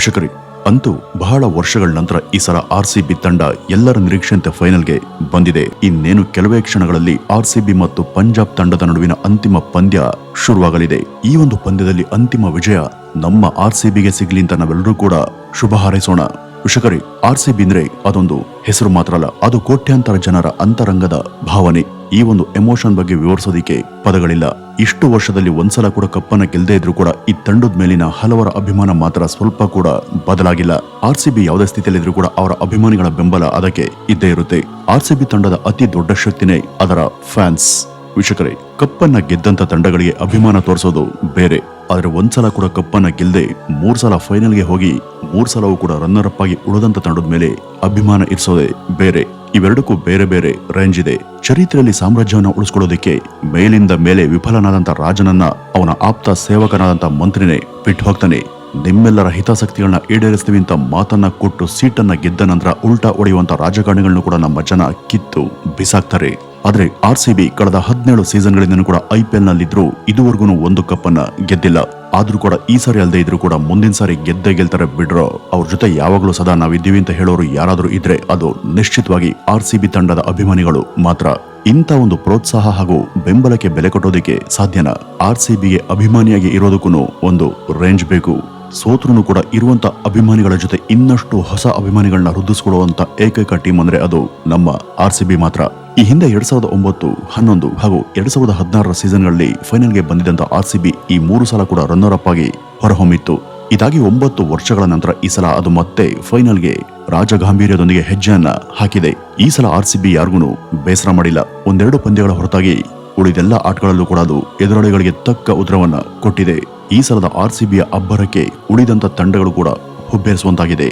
ವಿಷಕರಿ ಅಂತೂ ಬಹಳ ವರ್ಷಗಳ ನಂತರ ಈ ಸಲ ಆರ್ ಸಿ ಬಿ ತಂಡ ಎಲ್ಲರ ನಿರೀಕ್ಷೆಯಂತೆ ಫೈನಲ್ಗೆ ಬಂದಿದೆ. ಇನ್ನೇನು ಕೆಲವೇ ಕ್ಷಣಗಳಲ್ಲಿ ಆರ್ ಸಿ ಬಿ ಮತ್ತು ಪಂಜಾಬ್ ತಂಡದ ನಡುವಿನ ಅಂತಿಮ ಪಂದ್ಯ ಶುರುವಾಗಲಿದೆ. ಈ ಒಂದು ಪಂದ್ಯದಲ್ಲಿ ಅಂತಿಮ ವಿಜಯ ನಮ್ಮ ಆರ್ ಸಿ ಬಿಗೆ ಸಿಗ್ಲಿ ಅಂತ ನಾವೆಲ್ಲರೂ ಕೂಡ ಶುಭ ಹಾರೈಸೋಣ. ವಿಷಕರಿ ಆರ್ ಸಿ ಬಿ ಅಂದ್ರೆ ಅದೊಂದು ಹೆಸರು ಮಾತ್ರ ಅಲ್ಲ, ಅದು ಕೋಟ್ಯಾಂತರ ಜನರ ಅಂತರಂಗದ ಭಾವನೆ. ಈ ಒಂದು ಎಮೋಷನ್ ಬಗ್ಗೆ ವಿವರಿಸೋದಿಕ್ಕೆ ಪದಗಳಿಲ್ಲ. ಇಷ್ಟು ವರ್ಷದಲ್ಲಿ ಒಂದ್ಸಲ ಕೂಡ ಕಪ್ಪನ್ನ ಗೆಲ್ಲದೆ ಇದ್ರೂ ಕೂಡ ಈ ತಂಡದ ಮೇಲಿನ ಹಲವರ ಅಭಿಮಾನ ಮಾತ್ರ ಸ್ವಲ್ಪ ಕೂಡ ಬದಲಾಗಿಲ್ಲ. ಆರ್ ಸಿ ಬಿ ಯಾವುದೇ ಸ್ಥಿತಿಯಲ್ಲಿದ್ರೂ ಕೂಡ ಅವರ ಅಭಿಮಾನಿಗಳ ಬೆಂಬಲ ಅದಕ್ಕೆ ಇದ್ದೇ ಇರುತ್ತೆ. ಆರ್ ಸಿ ಬಿ ತಂಡದ ಅತಿ ದೊಡ್ಡ ಶಕ್ತಿನೇ ಅದರ ಫ್ಯಾನ್ಸ್. ವೀಕ್ಷಕರೇ, ಕಪ್ಪನ್ನ ಗೆದ್ದಂತ ತಂಡಗಳಿಗೆ ಅಭಿಮಾನ ತೋರಿಸೋದು ಬೇರೆ. ಆದರೆ ಒಂದ್ಸಲ ಕೂಡ ಕಪ್ಪನ್ನ ಗೆಲ್ಲದೆ ಮೂರ್ ಸಲ ಫೈನಲ್ಗೆ ಹೋಗಿ ಮೂರ್ ಸಲವೂ ಕೂಡ ರನ್ನರ್ ಅಪ್ ಆಗಿ ಉಳಿದಂತ ತಂಡದ ಮೇಲೆ ಅಭಿಮಾನ ಇರಿಸೋದೇ ಬೇರೆ. ಇವೆರಡಕ್ಕೂ ಬೇರೆ ಬೇರೆ ರೇಂಜ್ ಇದೆ. ಚರಿತ್ರೆಯಲ್ಲಿ ಸಾಮ್ರಾಜ್ಯವನ್ನು ಉಳಿಸ್ಕೊಳ್ಳೋದಕ್ಕೆ ಮೇಲಿಂದ ಮೇಲೆ ವಿಫಲನಾದಂತ ರಾಜನನ್ನ ಅವನ ಆಪ್ತ ಸೇವಕನಾದಂತ ಮಂತ್ರಿನೇ ಬಿಟ್ಟು ಹೋಗ್ತಾನೆ. ನಿಮ್ಮೆಲ್ಲರ ಹಿತಾಸಕ್ತಿಗಳನ್ನ ಈಡೇರಿಸ್ತೀವಿ ಅಂತ ಮಾತನ್ನ ಕೊಟ್ಟು ಸೀಟನ್ನ ಗೆದ್ದ ನಂತರ ಉಲ್ಟಾ ಒಡೆಯುವಂತ ರಾಜಕಾರಣಿಗಳನ್ನು ಕೂಡ ನಮ್ಮ ಜನ ಕಿತ್ತು ಬಿಸಾಕ್ತಾರೆ. ಆದ್ರೆ ಆರ್ ಸಿ ಬಿ ಕಳೆದ ಹದಿನೇಳು ಸೀಸನ್ಗಳಿಂದನೂ ಕೂಡ ಐ ಪಿ ಎಲ್ ನಲ್ಲಿದ್ರು ಇದುವರೆಗೂ ಒಂದು ಕಪ್ಪನ್ನು ಗೆದ್ದಿಲ್ಲ. ಆದ್ರೂ ಕೂಡ ಈ ಸಾರಿ ಅಲ್ಲದೆ ಇದ್ರು ಕೂಡ ಮುಂದಿನ ಸಾರಿ ಗೆದ್ದೇ ಗೆಲ್ತಾರೆ ಬಿಡ್ರೋ ಅವ್ರ ಜೊತೆ ಯಾವಾಗಲೂ ಸದಾ ನಾವಿದ್ದೀವಿ ಅಂತ ಹೇಳೋರು ಯಾರಾದರೂ ಇದ್ರೆ ಅದು ನಿಶ್ಚಿತವಾಗಿ ಆರ್ ಸಿ ಬಿ ತಂಡದ ಅಭಿಮಾನಿಗಳು ಮಾತ್ರ. ಇಂಥ ಒಂದು ಪ್ರೋತ್ಸಾಹ ಹಾಗೂ ಬೆಂಬಲಕ್ಕೆ ಬೆಲೆ ಕೊಟ್ಟೋದಕ್ಕೆ ಸಾಧ್ಯನ ಆರ್ ಸಿ ಬಿಗೆ ಅಭಿಮಾನಿಯಾಗಿ ಇರೋದಕ್ಕೂ ಒಂದು ರೇಂಜ್ ಬೇಕು. ಸೋತ್ರೂ ಕೂಡ ಇರುವಂತ ಅಭಿಮಾನಿಗಳ ಜೊತೆ ಇನ್ನಷ್ಟು ಹೊಸ ಅಭಿಮಾನಿಗಳನ್ನ ವೃದ್ಧಿಸಿಕೊಳ್ಳುವಂತ ಏಕೈಕ ಟೀಮ್ ಅಂದ್ರೆ ಅದು ನಮ್ಮ ಆರ್ ಸಿ ಬಿ ಮಾತ್ರ. ಈ ಹಿಂದೆ ಎರಡ್ ಸಾವಿರದ ಒಂಬತ್ತು, ಹನ್ನೊಂದು ಹಾಗೂ ಎರಡ್ ಸಾವಿರದ ಹದಿನಾರರ ಸೀಸನ್ಗಳಲ್ಲಿ ಫೈನಲ್ಗೆ ಬಂದಿದ್ದಂಥ ಆರ್ ಸಿ ಬಿ ಈ ಮೂರು ಸಲ ಕೂಡ ರನ್ನರ್ ಅಪ್ ಆಗಿ ಹೊರಹೊಮ್ಮಿತ್ತು. ಇದಾಗಿ ಒಂಬತ್ತು ವರ್ಷಗಳ ನಂತರ ಈ ಸಲ ಅದು ಮತ್ತೆ ಫೈನಲ್ಗೆ ರಾಜಗಾಂಭೀರ್ಯದೊಂದಿಗೆ ಹೆಜ್ಜೆಯನ್ನ ಹಾಕಿದೆ. ಈ ಸಲ ಆರ್ ಸಿ ಬಿ ಯಾರಿಗೂ ಬೇಸರ ಮಾಡಿಲ್ಲ. ಒಂದೆರಡು ಪಂದ್ಯಗಳ ಹೊರತಾಗಿ ಉಳಿದೆಲ್ಲ ಆಟಗಳಲ್ಲೂ ಕೂಡ ಅದು ಎದುರಾಳಿಗಳಿಗೆ ತಕ್ಕ ಉದ್ರವನ್ನ ಕೊಟ್ಟಿದೆ. ಈ ಸಲದ ಆರ್ ಸಿ ಬಿಯ ಅಬ್ಬರಕ್ಕೆ ಉಳಿದಂತ ತಂಡಗಳು ಕೂಡ ಹುಬ್ಬೇರಿಸುವಂತಾಗಿದೆ.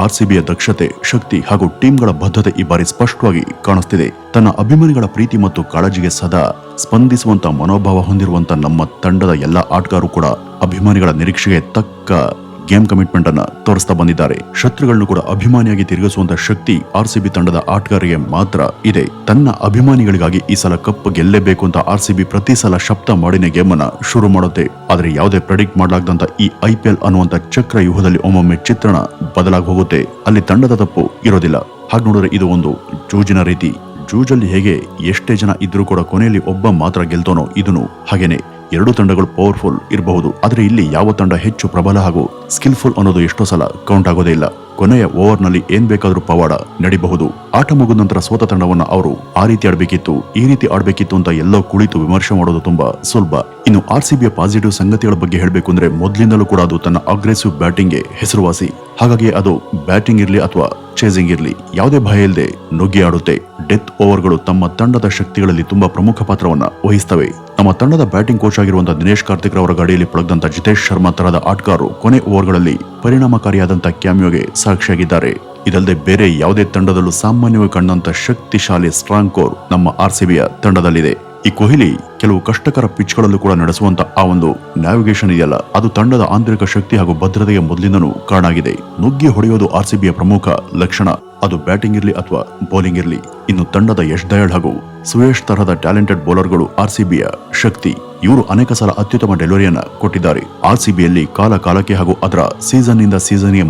ಆರ್ ಸಿ ಬಿಯ ದಕ್ಷತೆ, ಶಕ್ತಿ ಹಾಗೂ ಟೀಮ್ಗಳ ಬದ್ಧತೆ ಈ ಬಾರಿ ಸ್ಪಷ್ಟವಾಗಿ ಕಾಣಿಸ್ತಿದೆ. ತನ್ನ ಅಭಿಮಾನಿಗಳ ಪ್ರೀತಿ ಮತ್ತು ಕಾಳಜಿಗೆ ಸದಾ ಸ್ಪಂದಿಸುವಂತ ಮನೋಭಾವ ಹೊಂದಿರುವಂತ ನಮ್ಮ ತಂಡದ ಎಲ್ಲ ಆಟಗಾರರು ಕೂಡ ಅಭಿಮಾನಿಗಳ ನಿರೀಕ್ಷೆಗೆ ತಕ್ಕ ಗೇಮ್ ಕಮಿಟ್ಮೆಂಟ್ ಅನ್ನ ತೋರಿಸ್ತಾ ಬಂದಿದ್ದಾರೆ. ಶತ್ರುಗಳನ್ನು ಕೂಡ ಅಭಿಮಾನಿಯಾಗಿ ತಿರುಗಿಸುವಂತ ಶಕ್ತಿ ಆರ್ ಸಿ ಬಿ ತಂಡದ ಆಟಗಾರರಿಗೆ ಮಾತ್ರ ಇದೆ. ತನ್ನ ಅಭಿಮಾನಿಗಳಿಗಾಗಿ ಈ ಸಲ ಕಪ್ ಗೆಲ್ಲೇಬೇಕು ಅಂತ ಆರ್ ಸಿ ಬಿ ಪ್ರತಿ ಸಲ ಶಬ್ದ ಮಾಡಿನ ಗೇಮ್ ಅನ್ನ ಶುರು ಮಾಡುತ್ತೆ. ಆದರೆ ಯಾವುದೇ ಪ್ರೆಡಿಕ್ಟ್ ಮಾಡಲಾಗದಂತ ಈ ಐಪಿಎಲ್ ಅನ್ನುವಂತ ಚಕ್ರ ವ್ಯೂಹದಲ್ಲಿ ಒಮ್ಮೊಮ್ಮೆ ಚಿತ್ರಣ ಬದಲಾಗಿ ಹೋಗುತ್ತೆ. ಅಲ್ಲಿ ತಂಡದ ತಪ್ಪು ಇರೋದಿಲ್ಲ. ಹಾಗೆ ನೋಡಿದ್ರೆ ಇದು ಒಂದು ಜೂಜಿನ ರೀತಿ. ಜೂಜಲ್ಲಿ ಹೇಗೆ ಎಷ್ಟೇ ಜನ ಇದ್ರೂ ಕೂಡ ಕೊನೆಯಲ್ಲಿ ಒಬ್ಬ ಮಾತ್ರ ಗೆಲ್ತೋನೋ ಇದನ್ನು ಹಾಗೇನೆ. ಎರಡು ತಂಡಗಳು ಪವರ್ಫುಲ್ ಇರಬಹುದು. ಆದರೆ ಇಲ್ಲಿ ಯಾವ ತಂಡ ಹೆಚ್ಚು ಪ್ರಬಲ ಹಾಗೂ ಸ್ಕಿಲ್ಫುಲ್ ಅನ್ನೋದು ಎಷ್ಟೋ ಸಲ ಕೌಂಟ್ ಆಗೋದೇ ಇಲ್ಲ. ಕೊನೆಯ ಓವರ್ನಲ್ಲಿ ಏನ್ ಬೇಕಾದರೂ ಪವಾಡ ನಡಿಬಹುದು. ಆಟ ಮುಗಿದ ನಂತರ ಸೋತ ತಂಡವನ್ನು ಅವರು ಆ ರೀತಿ ಆಡಬೇಕಿತ್ತು, ಈ ರೀತಿ ಆಡಬೇಕಿತ್ತು ಅಂತ ಎಲ್ಲೋ ಕುಳಿತು ವಿಮರ್ಶೆ ಮಾಡೋದು ತುಂಬಾ ಸುಲಭ. ಇನ್ನು ಆರ್ ಸಿ ಬಿಯ ಪಾಸಿಟಿವ್ ಸಂಗತಿಗಳ ಬಗ್ಗೆ ಹೇಳಬೇಕು ಅಂದ್ರೆ ಮೊದಲಿಂದಲೂ ಕೂಡ ಅದು ತನ್ನ ಅಗ್ರೆಸಿವ್ ಬ್ಯಾಟಿಂಗ್ಗೆ ಹೆಸರುವಾಸಿ. ಹಾಗಾಗಿ ಅದು ಬ್ಯಾಟಿಂಗ್ ಇರಲಿ ಅಥವಾ ಚೇಸಿಂಗ್ ಇರಲಿ, ಯಾವುದೇ ಭಯ ಇಲ್ಲದೆ ನುಗ್ಗಿ ಆಡುತ್ತೆ. ಡೆತ್ ಓವರ್ಗಳು ತಮ್ಮ ತಂಡದ ಶಕ್ತಿಗಳಲ್ಲಿ ತುಂಬಾ ಪ್ರಮುಖ ಪಾತ್ರವನ್ನು ವಹಿಸ್ತವೆ. ನಮ್ಮ ತಂಡದ ಬ್ಯಾಟಿಂಗ್ ಕೋಚ್ ಆಗಿರುವಂತಹ ದಿನೇಶ್ ಕಾರ್ತಿಕ್ ರವರ ಗಾಡಿಯಲ್ಲಿ ಪಳಗದಂತ ಜಿತೇಶ್ ಶರ್ಮಾ ತರಹದ ಆಟಗಾರರು ಕೊನೆ ಓವರ್ಗಳಲ್ಲಿ ಪರಿಣಾಮಕಾರಿಯಾದಂತಹ ಕ್ಯಾಮಿಯೋಗೆ ಸಾಕ್ಷಿಯಾಗಿದ್ದಾರೆ. ಇದಲ್ಲದೆ ಬೇರೆ ಯಾವುದೇ ತಂಡದಲ್ಲೂ ಸಾಮಾನ್ಯವಾಗಿ ಕಂಡಂತ ಶಕ್ತಿಶಾಲಿ ಸ್ಟ್ರಾಂಗ್ ಕೋರ್ ನಮ್ಮ ಆರ್ ಸಿಬಿಯ ತಂಡದಲ್ಲಿದೆ. ಈ ಕೊಹ್ಲಿ ಕೆಲವು ಕಷ್ಟಕರ ಪಿಚ್ಗಳಲ್ಲೂ ಕೂಡ ನಡೆಸುವಂತ ಆ ಒಂದು ನ್ಯಾವಿಗೇಷನ್ ಇದೆಯಲ್ಲ, ಅದು ತಂಡದ ಆಂತರಿಕ ಶಕ್ತಿ ಹಾಗೂ ಭದ್ರತೆಯ ಮೊದಲಿನೂ ಕಾರಣ ಆಗಿದೆ ನುಗ್ಗಿ ಹೊಡೆಯೋದು ಆರ್ ಸಿಬಿಯ ಪ್ರಮುಖ ಲಕ್ಷಣ. ಅದು ಬ್ಯಾಟಿಂಗ್ ಇರಲಿ ಅಥವಾ ಬೌಲಿಂಗ್ ಇರಲಿ, ಇನ್ನು ತಂಡದ ಯಶ್ ದಯಾಳ್ ಹಾಗೂ ಸುಯೇಶ್ ತರಹದ ಟ್ಯಾಲೆಂಟೆಡ್ ಬೌಲರ್ಗಳು ಆರ್ ಸಿಬಿಯ ಶಕ್ತಿ. ಇವರು ಅನೇಕ ಸಲ ಅತ್ಯುತ್ತಮ ಡೆಲಿವರಿಯನ್ನ ಕೊಟ್ಟಿದ್ದಾರೆ. ಆರ್ ಸಿಬಿಯಲ್ಲಿ ಕಾಲ ಕಾಲಕ್ಕೆ ಹಾಗೂ ಅದರ ಸೀಸನ್ನಿಂದ ಸೀಸನ್ಗೆ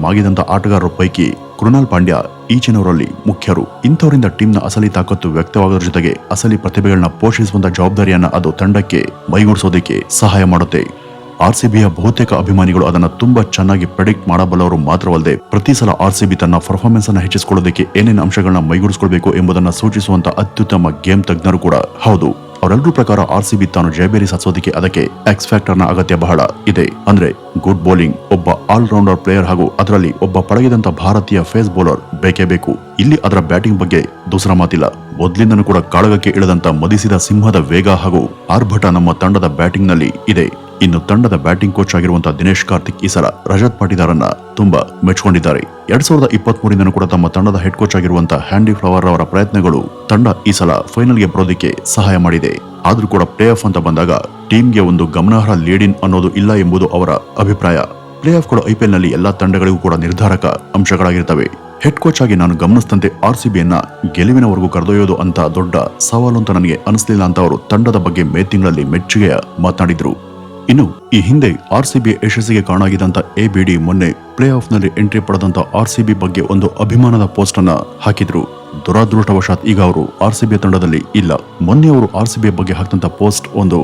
ಆಟಗಾರರ ಪೈಕಿ ಕೃಣಾಲ್ ಪಾಂಡ್ಯ ಈಚಿನವರಲ್ಲಿ ಮುಖ್ಯರು. ಇಂಥವರಿಂದ ಟೀಮ್ನ ಅಸಲಿ ತಾಕತ್ತು ವ್ಯಕ್ತವಾಗೋದ್ರ ಜೊತೆಗೆ ಅಸಲಿ ಪ್ರತಿಭೆಗಳನ್ನ ಪೋಷಿಸುವಂತ ಜವಾಬ್ದಾರಿಯನ್ನ ಅದು ತಂಡಕ್ಕೆ ಮೈಗೂಡಿಸೋದಕ್ಕೆ ಸಹಾಯ ಮಾಡುತ್ತೆ. ಆರ್ ಸಿಬಿಯ ಬಹುತೇಕ ಅಭಿಮಾನಿಗಳು ಅದನ್ನ ತುಂಬಾ ಚೆನ್ನಾಗಿ ಪ್ರೆಡಿಕ್ಟ್ ಮಾಡಬಲ್ಲವರು ಮಾತ್ರವಲ್ಲದೆ ಪ್ರತಿ ಸಲ ಆರ್ ಸಿಬಿ ತನ್ನ ಪರ್ಫಾರ್ಮೆನ್ಸ್ ಅನ್ನು ಹೆಚ್ಚಿಸಿಕೊಳ್ಳೋದಕ್ಕೆ ಏನೇನು ಅಂಶಗಳನ್ನ ಮೈಗೂಡಿಸಿಕೊಳ್ಬೇಕು ಎಂಬುದನ್ನು ಸೂಚಿಸುವಂತ ಅತ್ಯುತ್ತಮ ಗೇಮ್ ತಜ್ಞರು ಕೂಡ. ಹೌದು, ಅವರೆಲ್ಲರೂ ಪ್ರಕಾರ ಆರ್ ಸಿಬಿ ತಾನು ಜಯಬೇರಿ ಸಾಧಿಸೋದಕ್ಕೆ ಅದಕ್ಕೆ ಎಕ್ಸ್ ಫ್ಯಾಕ್ಟರ್ನ ಅಗತ್ಯ ಬಹಳ ಇದೆ. ಅಂದ್ರೆ ಗುಡ್ ಬೌಲಿಂಗ್ ಒಬ್ಬ ಆಲ್ ರೌಂಡರ್ ಪ್ಲೇಯರ್ ಹಾಗೂ ಅದರಲ್ಲಿ ಒಬ್ಬ ಪಳಗಿದಂತ ಭಾರತೀಯ ಫೇಸ್ ಬೌಲರ್ ಬೇಕೇ ಬೇಕು. ಇಲ್ಲಿ ಅದರ ಬ್ಯಾಟಿಂಗ್ ಬಗ್ಗೆ ದೂಸರ ಮಾತಿಲ್ಲ. ಮೊದಲಿಂದನೂ ಕೂಡ ಕಾಳಗಕ್ಕೆ ಇಳಿದಂತ ಮದಿಸಿದ ಸಿಂಹದ ವೇಗ ಹಾಗೂ ಆರ್ಭಟ ನಮ್ಮ ತಂಡದ ಬ್ಯಾಟಿಂಗ್ನಲ್ಲಿ ಇದೆ. ಇನ್ನು ತಂಡದ ಬ್ಯಾಟಿಂಗ್ ಕೋಚ್ ಆಗಿರುವಂತಹ ದಿನೇಶ್ ಕಾರ್ತಿಕ್ ಈ ಸಲ ರಜತ್ ಪಾಟೀದಾರನ್ನ ತುಂಬಾ ಮೆಚ್ಕೊಂಡಿದ್ದಾರೆ. ಎರಡ್ ಸಾವಿರದ ಇಪ್ಪತ್ತ್ ಮೂರಿಂದನೂ ಕೂಡ ತಮ್ಮ ತಂಡದ ಹೆಡ್ ಕೋಚ್ ಆಗಿರುವಂತಹ ಹ್ಯಾಂಡಿ ಫ್ಲವರ್ ಅವರ ಪ್ರಯತ್ನಗಳು ತಂಡ ಈ ಸಲ ಫೈನಲ್ಗೆ ಬರೋದಕ್ಕೆ ಸಹಾಯ ಮಾಡಿದೆ. ಆದ್ರೂ ಕೂಡ ಪ್ಲೇ ಆಫ್ ಅಂತ ಬಂದಾಗ ಟೀಮ್ಗೆ ಒಂದು ಗಮನಾರ್ಹ ಲೀಡಿನ್ ಅನ್ನೋದು ಇಲ್ಲ ಎಂಬುದು ಅವರ ಅಭಿಪ್ರಾಯ. ಪ್ಲೇ ಕೂಡ ಐಪಿಎಲ್ನಲ್ಲಿ ಎಲ್ಲಾ ತಂಡಗಳಿಗೂ ಕೂಡ ನಿರ್ಧಾರಕ ಅಂಶಗಳಾಗಿರ್ತವೆ. ಹೆಡ್ ಕೋಚ್ ಆಗಿ ನಾನು ಗಮನಿಸಿದಂತೆ ಆರ್ ಸಿ ಬಿಯನ್ನ ಗೆಲುವಿನವರೆಗೂ ಕರೆದೊಯ್ಯೋದು ಅಂತ ದೊಡ್ಡ ಸವಾಲು ಅಂತ ನನಗೆ ಅನಿಸಲಿಲ್ಲ ಅಂತ ಅವರು ತಂಡದ ಬಗ್ಗೆ ಮೇ ತಿಂಗಳಲ್ಲಿ ಮೆಚ್ಚುಗೆಯ ಮಾತನಾಡಿದ್ರು. ಇನ್ನು ಈ ಹಿಂದೆ ಆರ್ಸಿಬಿ ಯಶಸ್ಸಿಗೆ ಕಾಣಾಗಿದ್ದಂತ ಎಬಿಡಿ ಮೊನ್ನೆ ಪ್ಲೇ ಆಫ್ನಲ್ಲಿ ಎಂಟ್ರಿ ಪಡೆದಂತ ಆರ್ಸಿಬಿ ಬಗ್ಗೆ ಒಂದು ಅಭಿಮಾನದ ಪೋಸ್ಟ್ ಅನ್ನ ಹಾಕಿದ್ರು. ದುರಾದೃಷ್ಟವಶಾತ್ ಈಗ ಅವರು ಆರ್ಸಿಬಿ ತಂಡದಲ್ಲಿ ಇಲ್ಲ. ಮೊನ್ನೆ ಅವರು ಆರ್ಸಿಬಿ ಬಗ್ಗೆ ಹಾಕಿದಂತ ಪೋಸ್ಟ್ ಒಂದು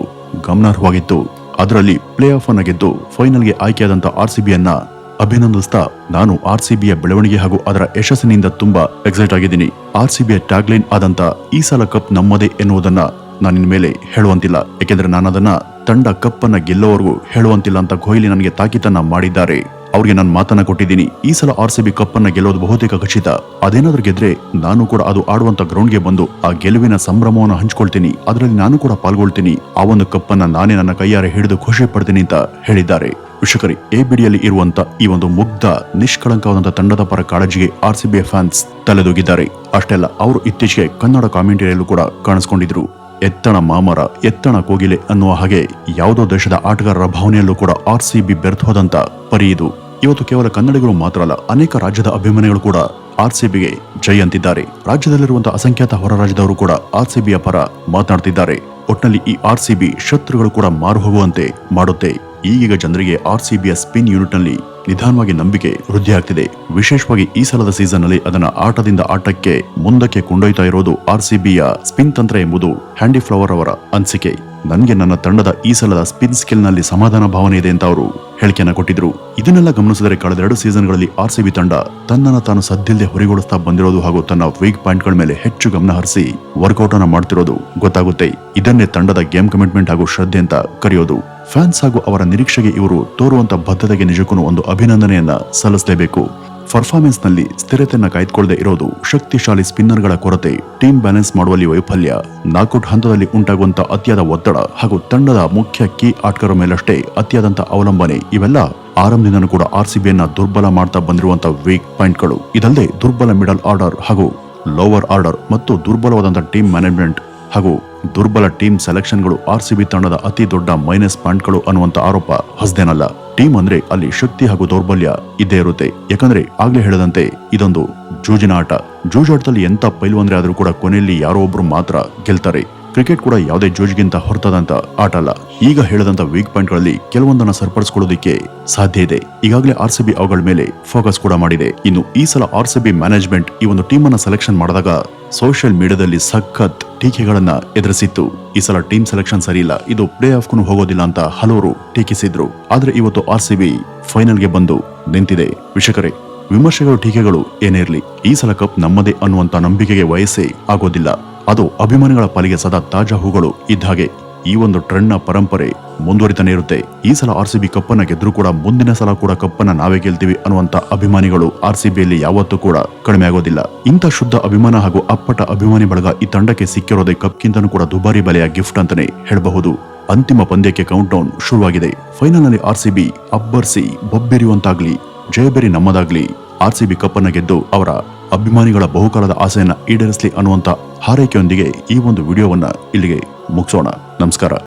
ಗಮನಾರ್ಹವಾಗಿತ್ತು. ಅದರಲ್ಲಿ ಪ್ಲೇ ಆಫ್ ಅನ್ನ ಗೆದ್ದು ಫೈನಲ್ಗೆ ಆಯ್ಕೆಯಾದಂತ ಆರ್ಸಿಬಿಯನ್ನ ಅಭಿನಂದಿಸ್ತಾ ನಾನು ಆರ್ಸಿಬಿಯ ಬೆಳವಣಿಗೆ ಹಾಗೂ ಅದರ ಯಶಸ್ಸಿನಿಂದ ತುಂಬಾ ಎಕ್ಸೈಟ್ ಆಗಿದ್ದೀನಿ. ಆರ್ಸಿಬಿಯ ಟ್ಯಾಗ್ಲೈನ್ ಆದಂತ ಈ ಸಲ ಕಪ್ ನಮ್ಮದೇ ಎನ್ನುವುದನ್ನ ನಾನಿನ್ ಮೇಲೆ ಹೇಳುವಂತಿಲ್ಲ. ಏಕೆಂದರೆ ನಾನು ಅದನ್ನ ತಂಡ ಕಪ್ಪನ್ನ ಗೆಲ್ಲೋವರೆಗೂ ಹೇಳುವಂತಿಲ್ಲ ಅಂತ ಕೊಹ್ಲಿ ನನಗೆ ತಾಕೀತನ್ನ ಮಾಡಿದ್ದಾರೆ. ಅವ್ರಿಗೆ ನಾನು ಮಾತನ್ನ ಕೊಟ್ಟಿದ್ದೀನಿ. ಈ ಸಲ ಆರ್ ಸಿ ಬಿ ಕಪ್ಪನ್ನ ಗೆಲ್ಲೋದು ಬಹುತೇಕ ಖಚಿತ. ಅದೇನಾದ್ರೂ ಗೆದ್ರೆ ನಾನು ಕೂಡ ಅದು ಆಡುವಂತ ಗ್ರೌಂಡ್ಗೆ ಬಂದು ಆ ಗೆಲುವಿನ ಸಂಭ್ರಮವನ್ನು ಹಂಚ್ಕೊಳ್ತೀನಿ. ಅದರಲ್ಲಿ ನಾನು ಕೂಡ ಪಾಲ್ಗೊಳ್ತೀನಿ. ಆ ಒಂದು ಕಪ್ಪನ್ನ ನಾನೇ ನನ್ನ ಕೈಯಾರೆ ಹಿಡಿದು ಖುಷಿ ಪಡ್ತೀನಿ ಅಂತ ಹೇಳಿದ್ದಾರೆ. ವಿಷಕರಿ ಎ ಬಿಡಿಯಲ್ಲಿ ಇರುವಂತ ಈ ಒಂದು ಮುಗ್ಧ ನಿಷ್ಕಳಂಕವಾದಂತಹ ತಂಡದ ಪರ ಕಾಳಜಿಗೆ ಆರ್ ಸಿ ಬಿ ಫ್ಯಾನ್ಸ್ ತಲೆದೂಗಿದ್ದಾರೆ. ಅಷ್ಟೆಲ್ಲ ಅವರು ಇತ್ತೀಚೆಗೆ ಕನ್ನಡ ಕಾಮೆಂಟರಿಯಲ್ಲೂ ಕೂಡ ಕಾಣಿಸ್ಕೊಂಡಿದ್ರು. ಎತ್ತಣ ಮಾಮರ, ಎತ್ತಣ ಕೋಗಿಲೆ ಅನ್ನುವ ಹಾಗೆ ಯಾವುದೋ ದೇಶದ ಆಟಗಾರರ ಭಾವನೆಯಲ್ಲೂ ಕೂಡ ಆರ್ ಸಿ ಬಿ ಪರಿ ಇದು. ಇವತ್ತು ಕೇವಲ ಕನ್ನಡಿಗರು ಮಾತ್ರ ಅಲ್ಲ, ಅನೇಕ ರಾಜ್ಯದ ಅಭಿಮಾನಿಗಳು ಕೂಡ ಆರ್ ಸಿ ಬಿಗೆ ಜೈ ಅಂತಿದ್ದಾರೆ ರಾಜ್ಯದಲ್ಲಿರುವಂತಹ ಅಸಂಖ್ಯಾತ ಹೊರ ರಾಜ್ಯದವರು ಕೂಡ ಆರ್ ಸಿ ಬಿಯ ಪರ ಮಾತನಾಡ್ತಿದ್ದಾರೆ. ಒಟ್ಟಿನಲ್ಲಿ ಈ ಆರ್ ಸಿ ಬಿ ಶತ್ರುಗಳು ಕೂಡ ಮಾರು ಹೋಗುವಂತೆ ಮಾಡುತ್ತೆ. ಈಗೀಗ ಜನರಿಗೆ ಆರ್ ಸಿ ಬಿಯ ಸ್ಪಿನ್ ಯೂನಿಟ್ನಲ್ಲಿ ನಿಧಾನವಾಗಿ ನಂಬಿಕೆ ವೃದ್ಧಿಯಾಗ್ತಿದೆ. ವಿಶೇಷವಾಗಿ ಈ ಸಲದ ಸೀಸನ್ನಲ್ಲಿ ಅದನ್ನ ಆಟದಿಂದ ಆಟಕ್ಕೆ ಮುಂದಕ್ಕೆ ಕೊಂಡೊಯ್ತಾ ಇರೋದು ಆರ್ ಸಿಬಿಯ ಸ್ಪಿನ್ ತಂತ್ರ ಎಂಬುದು ಹ್ಯಾಂಡಿ ಫ್ಲವರ್ ಅವರ ಅನಿಸಿಕೆ. ನನಗೆ ನನ್ನ ತಂಡದ ಈ ಸಲದ ಸ್ಪಿನ್ ಸ್ಕಿಲ್ನಲ್ಲಿ ಸಮಾಧಾನ ಭಾವನೆ ಇದೆ ಅಂತ ಅವರು ಹೇಳಿಕೆಯನ್ನ ಕೊಟ್ಟಿದ್ರು. ಇದನ್ನೆಲ್ಲ ಗಮನಿಸಿದರೆ ಕಳೆದ ಕಳೆದೆರಡು ಸೀಸನ್ಗಳಲ್ಲಿ ಆರ್ ಸಿಬಿ ತಂಡ ತನ್ನನ್ನು ತಾನು ಸದ್ದಿಲ್ಲದೆ ಹೊರಗೊಳಿಸ್ತಾ ಬಂದಿರೋದು ಹಾಗೂ ತನ್ನ ವೀಕ್ ಪಾಯಿಂಟ್ಗಳ ಮೇಲೆ ಹೆಚ್ಚು ಗಮನ ಹರಿಸಿ ವರ್ಕೌಟ್ ಅನ್ನ ಮಾಡ್ತಿರೋದು ಗೊತ್ತಾಗುತ್ತೆ. ಇದನ್ನೇ ತಂಡದ ಗೇಮ್ ಕಮಿಟ್ಮೆಂಟ್ ಹಾಗೂ ಶ್ರದ್ಧೆ ಅಂತ ಕರೆಯೋದು. ಫ್ಯಾನ್ಸ್ ಹಾಗೂ ಅವರ ನಿರೀಕ್ಷೆಗೆ ಇವರು ತೋರುವಂತ ಬದ್ಧತೆಗೆ ನಿಜಕ್ಕೂ ಒಂದು ಅಭಿನಂದನೆಯನ್ನ ಸಲ್ಲಿಸಲೇಬೇಕು. ಪರ್ಫಾರ್ಮೆನ್ಸ್ನಲ್ಲಿ ಸ್ಥಿರತೆಯನ್ನ ಕಾಯ್ದುಕೊಳ್ಳದೆ ಇರೋದು ಶಕ್ತಿಶಾಲಿ ಸ್ಪಿನ್ನರ್ಗಳ ಕೊರತೆ, ಟೀಮ್ ಬ್ಯಾಲೆನ್ಸ್ ಮಾಡುವಲ್ಲಿ ವೈಫಲ್ಯ ನಾಕೌಟ್ ಹಂತದಲ್ಲಿ ಉಂಟಾಗುವಂತ ಅತಿಯಾದ ಒತ್ತಡ ಹಾಗೂ ತಂಡದ ಮುಖ್ಯ ಕೀ ಆಟಗಾರ ಮೇಲಷ್ಟೇ ಅತಿಯಾದಂತ ಅವಲಂಬನೆ, ಇವೆಲ್ಲ ಆರಂಭದಿಂದನೂ ಕೂಡ ಆರ್ ಸಿಬಿಯನ್ನ ದುರ್ಬಲ ಮಾಡ್ತಾ ಬಂದಿರುವಂತ ವೀಕ್ ಪಾಯಿಂಟ್ಗಳು. ಇದಲ್ಲದೆ ದುರ್ಬಲ ಮಿಡಲ್ ಆರ್ಡರ್ ಹಾಗೂ ಲೋವರ್ ಆರ್ಡರ್ ಮತ್ತು ದುರ್ಬಲವಾದಂತ ಟೀಮ್ ಮ್ಯಾನೇಜ್ಮೆಂಟ್ ಹಾಗೂ ದುರ್ಬಲ ಟೀಮ್ ಸೆಲೆಕ್ಷನ್ಗಳು ಆರ್ ಸಿಬಿ ತಂಡದ ಅತಿ ದೊಡ್ಡ ಮೈನಸ್ ಪಾಯಿಂಟ್ಗಳು ಅನ್ನುವಂತ ಆರೋಪ ಹೊಸದೇನಲ್ಲ. ಟೀಮ್ ಅಂದ್ರೆ ಅಲ್ಲಿ ಶಕ್ತಿ ಹಾಗೂ ದೌರ್ಬಲ್ಯ ಇದ್ದೇ ಇರುತ್ತೆ. ಯಾಕಂದ್ರೆ ಆಗ್ಲೇ ಹೇಳದಂತೆ ಇದೊಂದು ಜೂಜಿನ ಆಟ. ಜೂಜಾಟದಲ್ಲಿ ಎಂತ ಪೈಲ್ವಂದ್ರೆ ಆದರೂ ಕೂಡ ಕೊನೆಯಲ್ಲಿ ಯಾರೋ ಒಬ್ರು ಮಾತ್ರ ಗೆಲ್ತಾರೆ. ಕ್ರಿಕೆಟ್ ಕೂಡ ಯಾವುದೇ ಜೋಜ್ಗಿಂತ ಹೊರತದಂತ ಆಟ ಅಲ್ಲ. ಈಗ ಹೇಳದಂತ ವೀಕ್ ಪಾಯಿಂಟ್ಗಳಲ್ಲಿ ಕೆಲವೊಂದನ್ನ ಸರಿಪಡಿಸಿಕೊಳ್ಳೋದಕ್ಕೆ ಸಾಧ್ಯ ಇದೆ. ಈಗಾಗಲೇ ಆರ್ ಸಿ ಬಿ ಅವುಗಳ ಮೇಲೆ ಫೋಕಸ್ ಕೂಡ ಮಾಡಿದೆ. ಇನ್ನು ಈ ಸಲ ಆರ್ ಸಿ ಬಿ ಮ್ಯಾನೇಜ್ಮೆಂಟ್ ಈ ಒಂದು ಟೀಮ್ ಅನ್ನ ಸೆಲೆಕ್ಷನ್ ಮಾಡಿದಾಗ ಸೋಷಿಯಲ್ ಮೀಡಿಯಾದಲ್ಲಿ ಸಖತ್ ಟೀಕೆಗಳನ್ನ ಎದುರಿಸಿತ್ತು. ಈ ಸಲ ಟೀಮ್ ಸೆಲೆಕ್ಷನ್ ಸರಿ ಇಲ್ಲ. ಇದು ಪ್ಲೇ ಆಫ್ಗೂ ಹೋಗೋದಿಲ್ಲ ಅಂತ ಹಲವರು ಟೀಕಿಸಿದ್ರು. ಆದ್ರೆ ಇವತ್ತು ಆರ್ ಸಿ ಬಿ ಫೈನಲ್ಗೆ ಬಂದು ನಿಂತಿದೆ. ವಿಷಕರೇ ವಿಮರ್ಶೆಗಳು, ಟೀಕೆಗಳು ಏನೇ ಇರಲಿ, ಈ ಸಲ ಕಪ್ ನಮ್ಮದೇ ಅನ್ನುವಂತ ನಂಬಿಕೆಗೆ ವಯಸ್ಸೇ ಆಗೋದಿಲ್ಲ. ಅದು ಅಭಿಮಾನಿಗಳ ಪಾಲಿಗೆ ಸದಾ ತಾಜಾ ಹೂಗಳು. ಇದ್ದ ಹಾಗೆ ಈ ಒಂದು ಟ್ರೆಂಡ್ನ ಪರಂಪರೆ ಮುಂದುವರಿತಾನೆ ಇರುತ್ತೆ ಈ ಸಲ ಆರ್ ಸಿ ಬಿ ಕಪ್ಪನ್ನ ಗೆದ್ರು ಕೂಡ ಮುಂದಿನ ಸಲ ಕೂಡ ಕಪ್ಪನ್ನ ನಾವೇ ಗೆಲ್ತೀವಿ ಅನ್ನುವಂತ ಅಭಿಮಾನಿಗಳು ಆರ್ ಸಿ ಬಿಯಲ್ಲಿ ಯಾವತ್ತೂ ಕೂಡ ಕಡಿಮೆ ಆಗೋದಿಲ್ಲ. ಇಂಥ ಶುದ್ಧ ಅಭಿಮಾನ ಹಾಗೂ ಅಪ್ಪಟ ಅಭಿಮಾನಿ ಬಳಗ ಈ ತಂಡಕ್ಕೆ ಸಿಕ್ಕಿರೋದೇ ಕಪ್ಗಿಂತನೂ ಕೂಡ ದುಬಾರಿ ಬೆಲೆಯ ಗಿಫ್ಟ್ ಅಂತಾನೆ ಹೇಳಬಹುದು. ಅಂತಿಮ ಪಂದ್ಯಕ್ಕೆ ಕೌಂಟ್ ಡೌನ್ ಶುರುವಾಗಿದೆ. ಫೈನಲ್ನಲ್ಲಿ ಆರ್ ಸಿ ಬಿ ಅಬ್ಬರ್ಸಿ ಬೊಬ್ಬೆರಿಯುವಂತಾಗ್ಲಿ, ಜಯಬೇರಿ ನಮ್ಮದಾಗ್ಲಿ ಆರ್ ಸಿ ಬಿ ಕಪ್ಪನ್ನ ಗೆದ್ದು ಅವರ ಅಭಿಮಾನಿಗಳ ಬಹುಕಾಲದ ಆಸೆಯನ್ನ ಈಡೇರಿಸಲಿ ಅನ್ನುವಂತ ಹಾರೈಕೆಯೊಂದಿಗೆ ಈ ಒಂದು ವಿಡಿಯೋವನ್ನ ಇಲ್ಲಿಗೆ ಮುಗಿಸೋಣ. ನಮಸ್ಕಾರ.